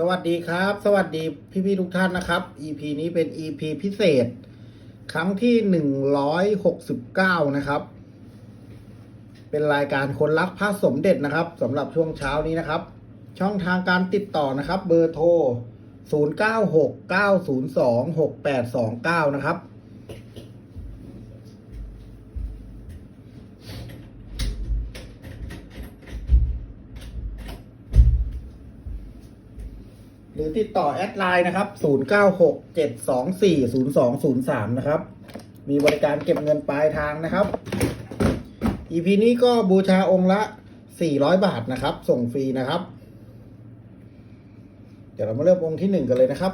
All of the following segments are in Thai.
สวัสดีครับ สวัสดีพี่ๆทุกท่านนะครับ EP นี้เป็น EP พิเศษ ครั้งที่หนึ่งร้อยหกสิบเก้านะครับ เป็นรายการคนรักพระสมเด็จนะครับสำหรับช่วงเช้านี้นะครับ ช่องทางการติดต่อนะครับ เบอร์โทร 0 9 6 9 0 2 6 8 2 9 นะครับ ห รือติดต่อแอดไลน์นะครับ 0967240203 นะครับ มีบริการเก็บเงินปลายทางนะครับ EP นี้ก็บูชาองค์ละ 400 บาทนะครับ ส่งฟรีนะครับ เดี๋ยวเรามาเริ่มองค์ที่หนึ่งกันเลยนะครับ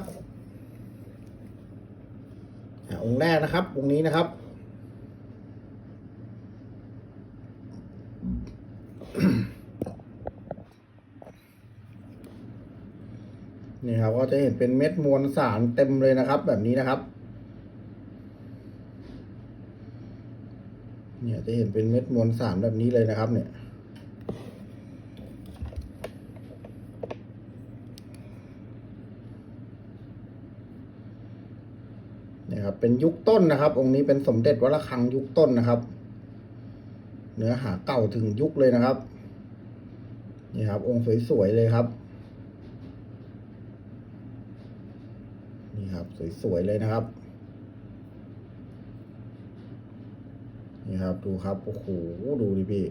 อะองค์แรกนะครับ องค์นี้นะครับ นี่ครับก็จะเห็นเป็นเม็ดมวลสารเต็มเลยนะครับ แบบนี้นะครับ เนี่ยจะเห็นเป็นเม็ดมวลสารแบบนี้เลยนะครับ เนี่ยเนี่ยครับเป็นยุคต้นนะครับ องค์นี้เป็นสมเด็จวัดระฆังยุคต้นนะครับ เนื้อหาเก่าถึงยุคเลยนะครับ นี่ครับ องค์สวยๆเลยครับ นี่ครับ สวยๆเลยนะครับ นี่ครับดูครับโอ้โหดูดิพี่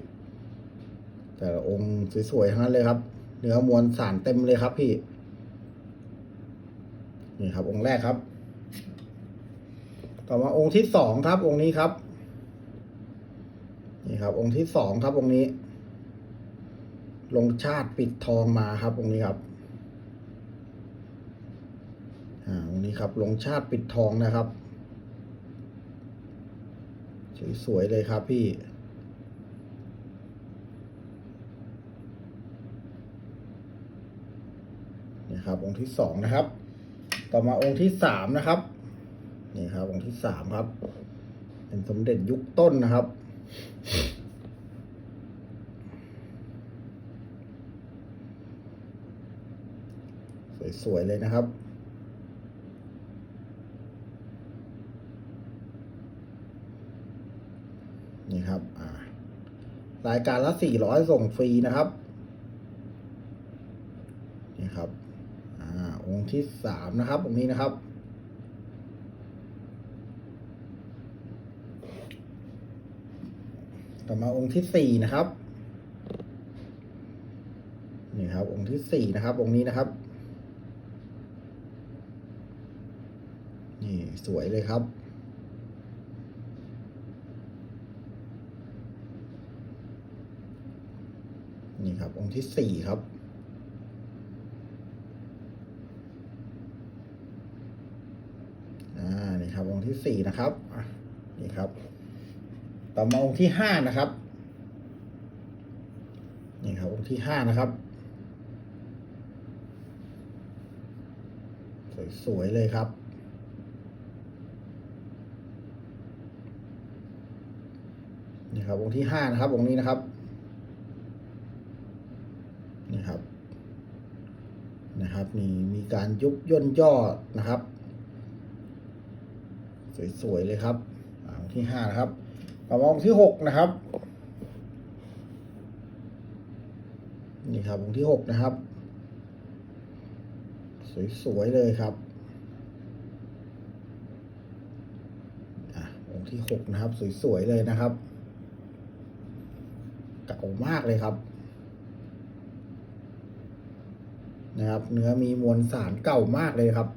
แต่ละองค์สวยๆทั้งนั้นเลยครับ เนื้อมวลสารเต็มเลยครับพี่ นี่ครับ องค์แรกครับ ต่อมาองค์ที่สองครับ องค์นี้ครับ นี่ครับ องค์ที่สองครับองค์นี้ ลงชาติปิดทองมาครับองค์นี้ครับ อ่าองค์ นี้ครับลงชาติปิดทองนะครับ สวยๆเลยครับพี่นี่ครับองค์ที่สองนะครับ ต่อมาองค์ที่สามนะครับนี่ครับองค์ที่สามครับ เป็นสมเด็จยุคต้นนะครับสวยๆเลยนะครับ นี่ครับอ่ารายการละสี่ร้อยส่งฟรีนะครับนี่ครับอ่าองค์ที่สามนะครับองค์นี้นะครับต่อมาองค์ที่สี่นะครับนี่ครับ องค์ที่สี่นะครับองค์นี้นะครับ นี่สวยเลยครับ ครับ องค์ที่สี่ครับ อ่า นี่ครับ องค์ที่สี่นะครับ นี่ครับ ต่อมาองค์ที่ห้านะครับ นี่ครับ องค์ที่ห้านะครับ สวยๆเลยครับนี่ครับองค์ที่ห้านะครับองค์นี้นะครับ นี่ครับ นะครับมีมีการยุบย่นย่อนะครับ สวยๆเลยครับอ่าองค์ที่ห้านะครับต่อมาองค์ที่หกนะครับนี่ครับองค์ที่หกนะครับ สวยๆเลยครับอะองค์ที่หกนะครับ สวยๆเลยนะครับเก่ามากเลยครับ นะครับ เนื้อมีมวลสารเก่ามากเลยครับ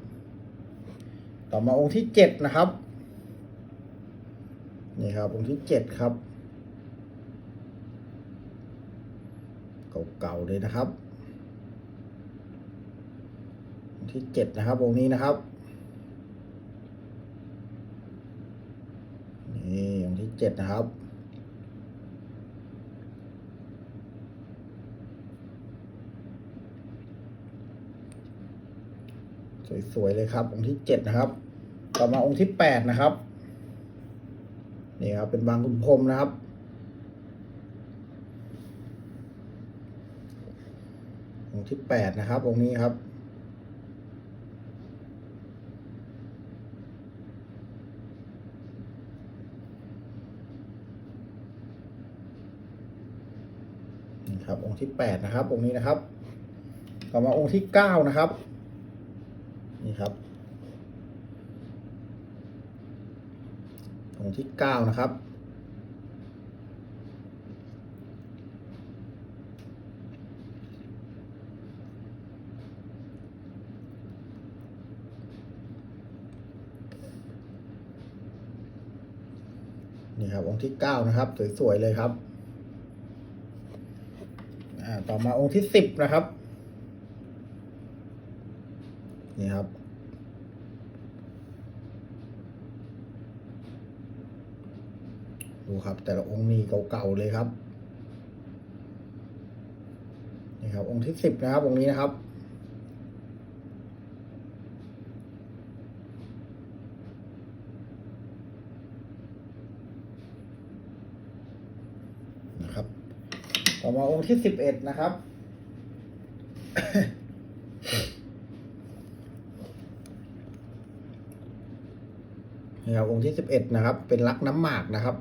ต่อมาองค์ที่เจ็ดนะครับนี่ครับองค์ที่เจ็ดครับ เก่าๆเลยนะครับองค์ที่เจ็ดนะครับองค์นี้นะครับนี่องค์ที่เจ็ดนะครับ สวยๆเลยครับ องค์ที่เจ็ดนะครับ ต่อมาองค์ที่แปดนะครับ นี่ครับเป็นบางคุณพรมนะครับ องค์ที่แปดนะครับ องค์นี้ครับครับองค์ที่แปดนะครับ องค์นี้นะครับ ต่อมาองค์ที่เก้านะครับ นี่ครับองที่เก้านะครับ นี่ครับองค์ที่เก้านะครับ สวยๆเลยครับ อ่า ต่อมาองค์ที่สิบนะครับ นี่ครับ ดูครับ แต่ละองค์นี่เก่าๆเลยครับนี่ครับ องค์ที่สิบนะครับองค์นี้นะครับนะครับต่อมาองค์ที่สิบเอ็ดนะครับนี่ครับองค์ที่สิบเอ็ดนะครับ เป็นลักน้ำหมากนะครับ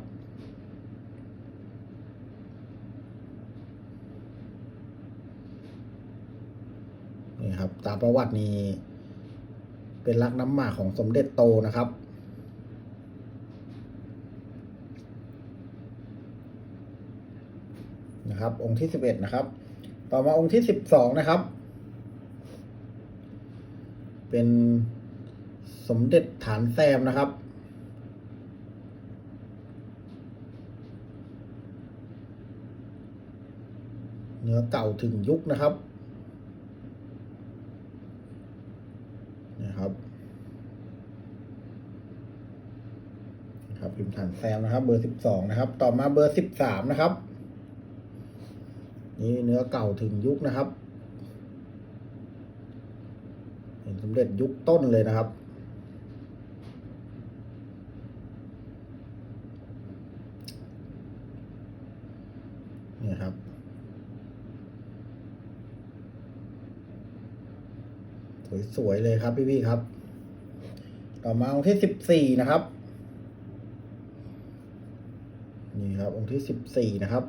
ครับ ตามประวัตินี้ เป็นลักน้ำหมากของสมเด็จโตนะครับ นะครับ องค์ที่สิบเอ็ดนะครับ ต่อมาองค์ที่สิบสองนะครับ เป็นสมเด็จฐานแซมนะครับเนื้อเก่าถึงยุคนะครับนะครับพิมพ์ฐาน แซมนะครับ เบอร์สิบสองนะครับ ต่อมาเบอร์สิบสามนะครับ นี่เนื้อเก่าถึงยุคนะครับเห็นสมเด็จยุคต้นเลยนะครับ นี่ครับ สวยๆเลยครับพี่ๆครับ ต่อมาองค์ที่สิบสี่นะครับ ครับ องค์ที่สิบสี่นะครับ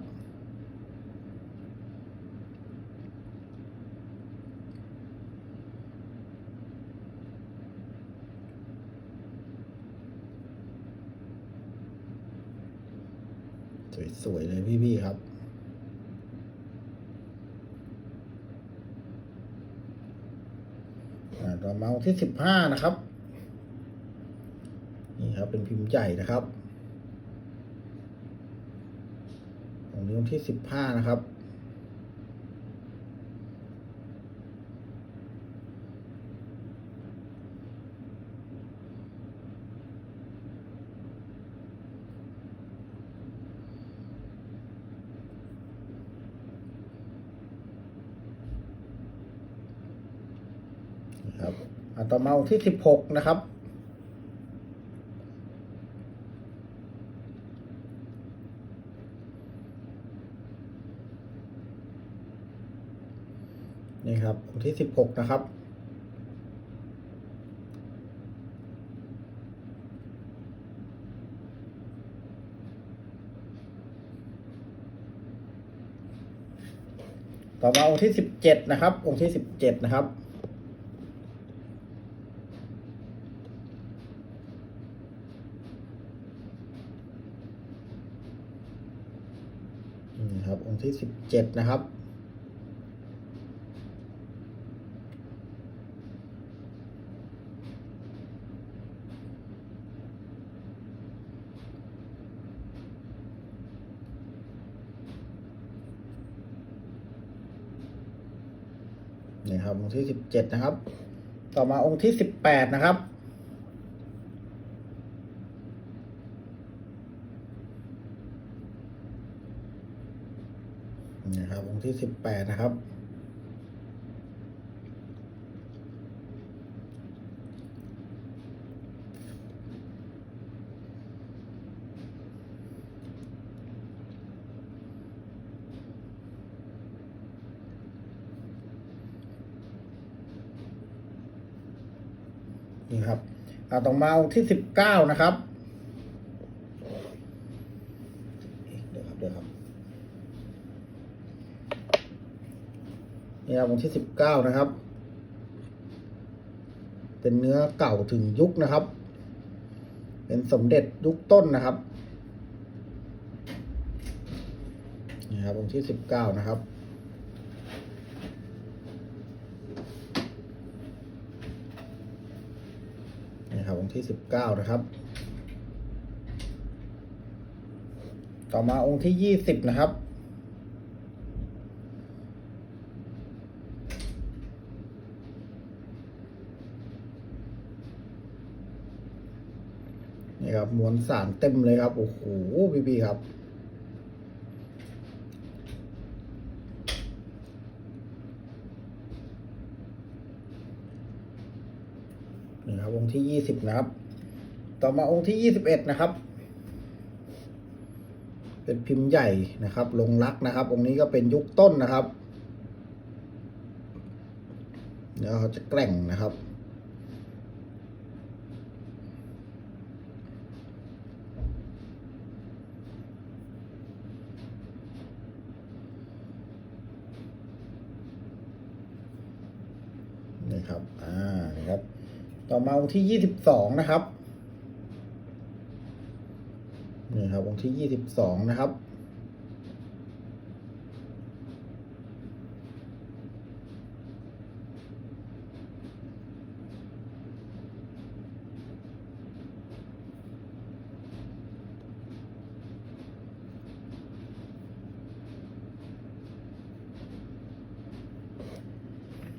สวยๆเลยพี่ๆครับต่อมาองค์ที่สิบห้านะครับ นี่ครับเป็นพิมพ์ใหญ่นะครับองค์นี้องค์ ที่สิบห้านะครับ ครับอ่าต่อมาที่สิบหกนะครับ บองค์ที่สิบหกนะครับ ต่อมาองค์ที่สิบเจ็ดนะครับ องค์ที่สิบเจ็ดนะครับนี่ครับองค์ที่สิบเจ็ดนะครับ นี่ครับ องค์ที่สิบ เจ็ดนะครับ ต่อมาองค์ที่สิบแปดนะครับนี่ครับองค์ที่สิบแปดนะครับ ครับเอาต่อมาองค์ที่สิบเก้านะครับเดี๋ยวครับเดี๋ยวครับนี่ครับองค์ที่สิบเก้านะครับ เป็นเนื้อเก่าถึงยุคนะครับ เป็นสมเด็จยุคต้นนะครับนี่ครับองค์ที่สิบเก้านะครับ ครับองค์ที่สิบเก้านะครับ ต่อมาองค์ที่ยี่สิบนะครับ นี่ครับมวลสารเต็มเลยครับ โอ้โหพี่ๆครับ นี่ครับองค์ที่ยี่สิบนะครับ ต่อมาองค์ที่ยี่สิบเอ็ดนะครับ เป็นพิมพ์ใหญ่นะครับ ลงรักนะครับ องค์นี้ก็เป็นยุคต้นนะครับ เดี๋ยวเขาจะแกร่งนะครับ นี่ครับ อ่า นี่ครับ ต่ องค์ที่ยี่สิบสองนะครับนี่ครับ องค์ที่ยี่สิบสองนะครับ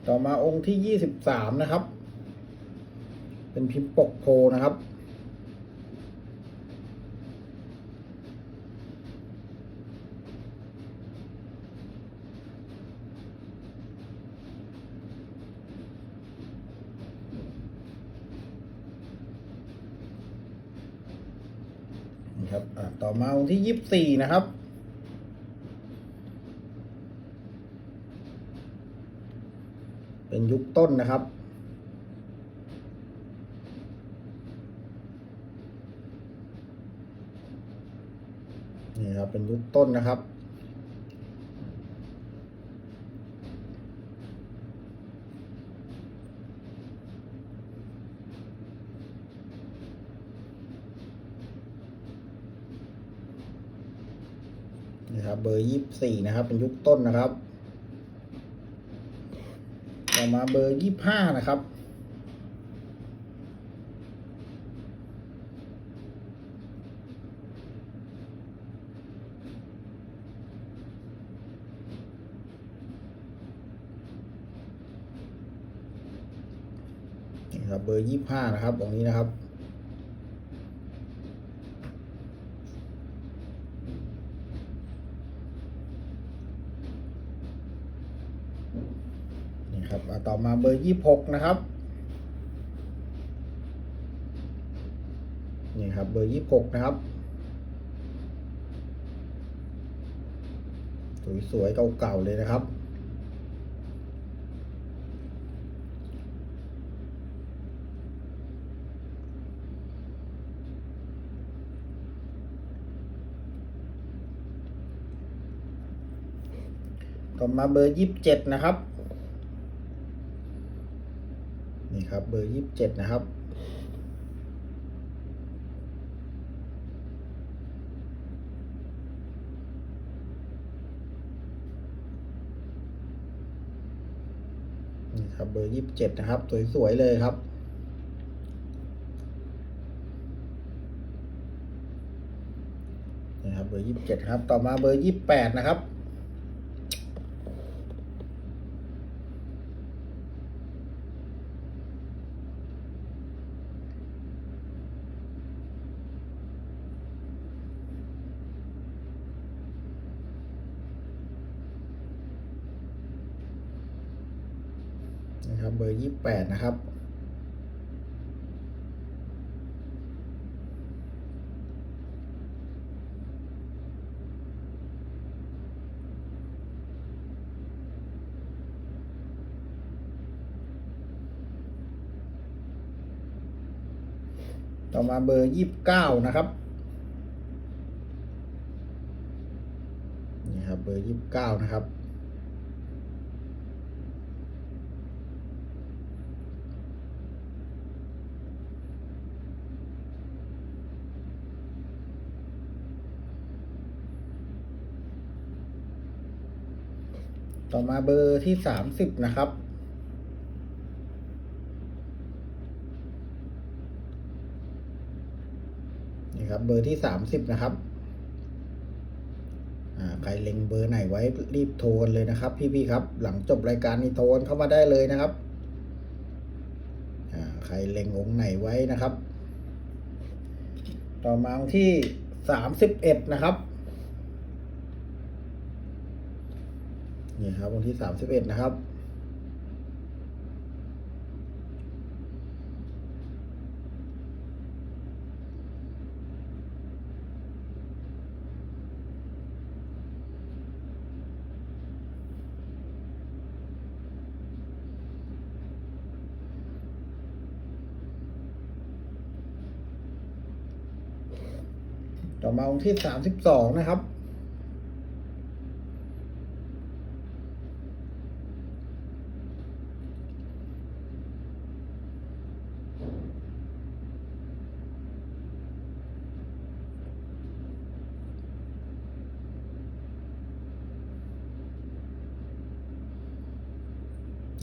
ต่อมาองค์ที่ยี่สิบสามนะครับ พิมพ์ปกโพนะครับ นี่ครับอ่าต่อมาองค์ที่ยี่สิบสี่นะครับเป็นยุคต้นนะครับ นี่ครับ เป็นยุคต้นนะครับนี่ครับเบอร์ยี่สี่นะครับ เป็นยุคต้นนะครับ ต่อมาเบอร์ยี่ห้านะครับ เบอร์ยี่ห้านะครับตรงนี้นะครับ นี่ครับอ่าต่อมาเบอร์ยี่หกนะครับ นี่ครับเบอร์ยี่หกนะครับ สวยๆเก่าๆเลยนะครับ ต่ อมาเบอร์ยี่สิบเจ็ดนะครับ นี่ครับเบอร์ยี่สิบเจ็ดนะครับ นี่ครับเบอร์ยี่สิบเจ็ดนะครับ สวยๆเลยครับนี่ครับเบอร์ยี่สิบเจ็ดครับ ต่อมาเบอร์ยี่สิบแปดนะครับ นะครับเบอร์ยี่แปดนะครับ ต่อมาเบอร์ยี่สิบเก้านะครับนี่ครับเบอร์ยี่สิบเก้านะครับ ต่อมาเบอร์ที่สามสิบนะครับ นี่ครับเบอร์ที่สามสิบนะครับใครเล็งเบอร์ไหนไว้รีบโทรกันเลยนะครับ พี่ๆครับ หลังจบรายการนี้โทรกันเข้ามาได้เลยนะครับใครเล็งองค์ไหนไว้นะครับ ต่อมาที่สามสิบเอ็ดนะครับ นี่ครับองค์ที่สามสิบเอ็ดนะครับ ต่อมาองค์ที่สามสิบสองนะครับ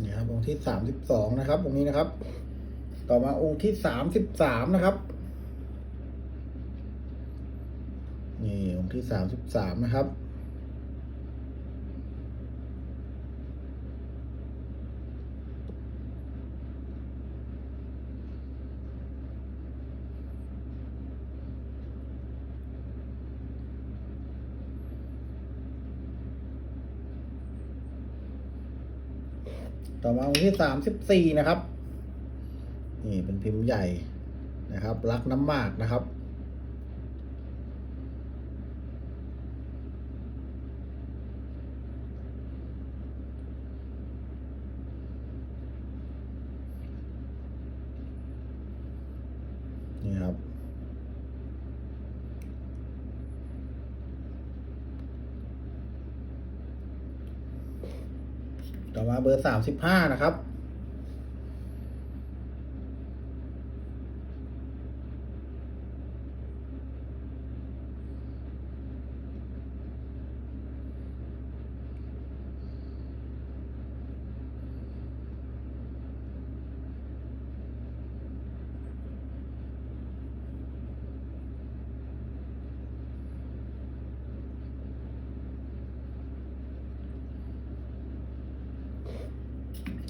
นี่ครับองค์ที่ สามสิบสองนะครับองค์นี้นะครับ ต่อมาองค์ที่สามสิบสามนะครับ นี่องค์ที่สามสิบสามนะครับ ต่อมาองค์ที่สามสิบสี่นะครับ นี่เป็นพิมพ์ใหญ่นะครับ รักน้ำมากนะครับ นี่ครับ ต่อ มาเบอร์สามสิบห้านะครับ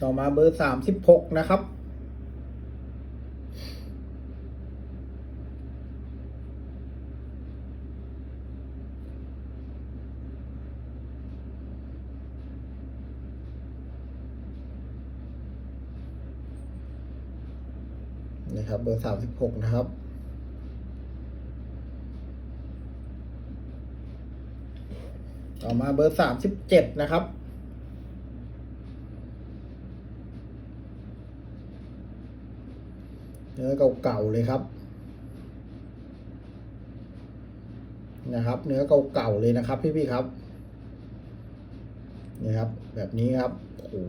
ต่อมาเบอร์สามสิบหกนะครับนี่ครับ เบอร์สามสิบหกนะครับต่อมาเบอร์สามสิบเจ็ดนะครับ นื้อเก่าๆเลยครับ นะครับ เนื้อเก่าๆเลยนะครับ พี่ๆครับนี่ครับ แบบนี้ครับโอ้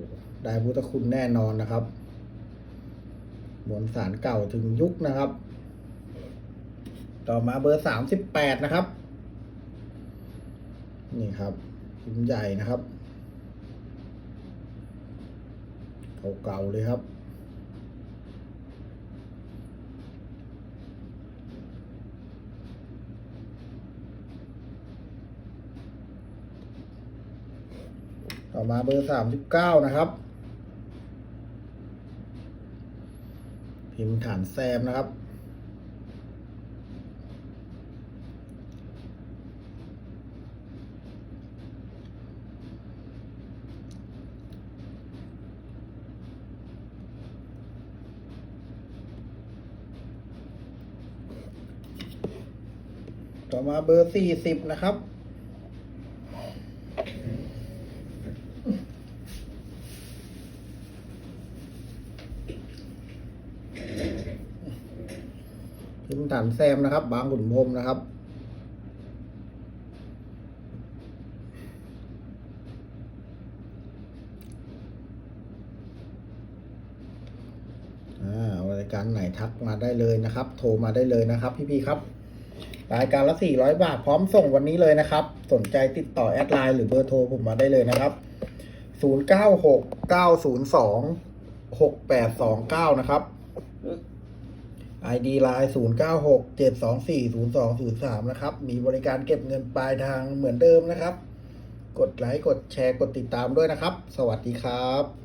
ได้พุทธคุณแน่นอนนะครับมวลสารเก่าถึงยุคนะครับ ต่อมาเบอร์สามสิบแปดนะครับ นี่ครับพิมพ์ใหญ่นะครับ เก่าๆเลยครับ ต่อมาเบอร์สามสิบเก้านะครับ พิมพ์ฐานแซมนะครับ ต่อมาเบอร์สี่สิบนะครับ พิมพ์ ฐานแซมนะครับ บางขุนพรมนะครับ รายการไหนทักมาได้เลยนะครับ โทรมาได้เลยนะครับ พี่ๆครับ รายการละ 400 บาทพร้อมส่งวันนี้เลยนะครับ สนใจติดต่อแอดไลน์หรือเบอร์โทรผมมาได้เลยนะครับศูนย์เก้าหกเก้าศูนย์สองหกแปดสองเก้านะครับ ID ไลน์ศูนย์เก้าหกเจ็ดสองสี่ศูนย์สองศูนย์สามนะครับ มีบริการเก็บเงินปลายทางเหมือนเดิมนะครับ กดไลค์ กดแชร์ กดติดตามด้วยนะครับ สวัสดีครับ